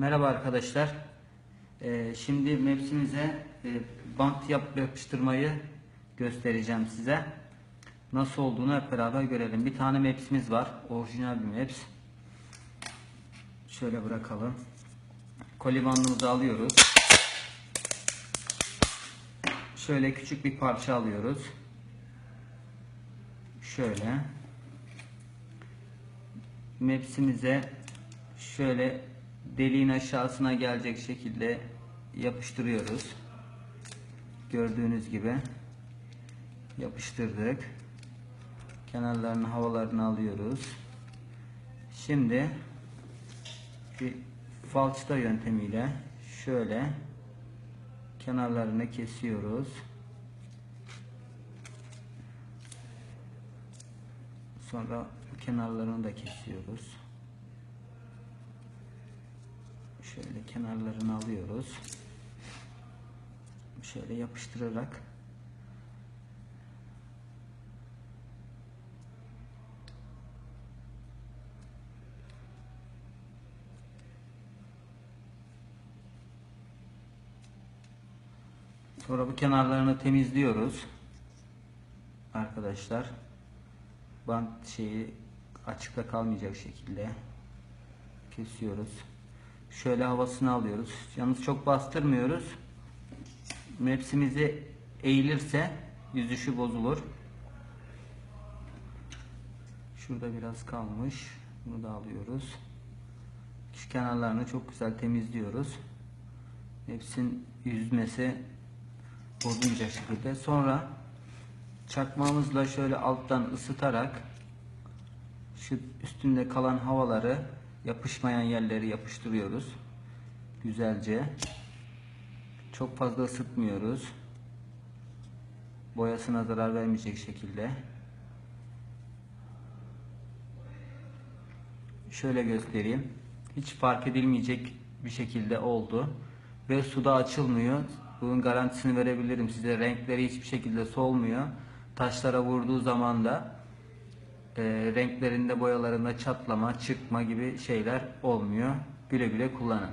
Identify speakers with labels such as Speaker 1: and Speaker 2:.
Speaker 1: Merhaba arkadaşlar. Ee, şimdi mapsimize e, bant yap yapıştırmayı göstereceğim size. Nasıl olduğunu hep beraber görelim. Bir tane mapsimiz var. Orijinal bir maps. Şöyle bırakalım. Koli bandımızı alıyoruz. Şöyle küçük bir parça alıyoruz. Şöyle. Mapsimize şöyle deliğin aşağısına gelecek şekilde yapıştırıyoruz. Gördüğünüz gibi yapıştırdık. Kenarlarını havalarını alıyoruz. Şimdi bir falçata yöntemiyle şöyle kenarlarını kesiyoruz. Sonra kenarlarını da kesiyoruz. Şöyle kenarlarını alıyoruz. Şöyle yapıştırarak Sonra bu kenarlarını temizliyoruz. Arkadaşlar bant şeyi açıkta kalmayacak şekilde kesiyoruz. Şöyle havasını alıyoruz. Yalnız çok bastırmıyoruz. Mepsimizi eğilirse yüzüşü bozulur. Şurada biraz kalmış. Bunu da alıyoruz. Şu kenarlarını çok güzel temizliyoruz. Hepsinin yüzmesi bozulmayacak şekilde. Sonra çakmağımızla şöyle alttan ısıtarak şu üstünde kalan havaları yapışmayan yerleri yapıştırıyoruz. Güzelce. Çok fazla ısıtmıyoruz. Boyasına zarar vermeyecek şekilde. Şöyle göstereyim. Hiç fark edilmeyecek bir şekilde oldu. Ve suda açılmıyor. Bunun garantisini verebilirim size. Renkleri hiçbir şekilde solmuyor. Taşlara vurduğu zaman da e, renklerinde boyalarında çatlama, çıkma gibi şeyler olmuyor. Güle güle kullanın.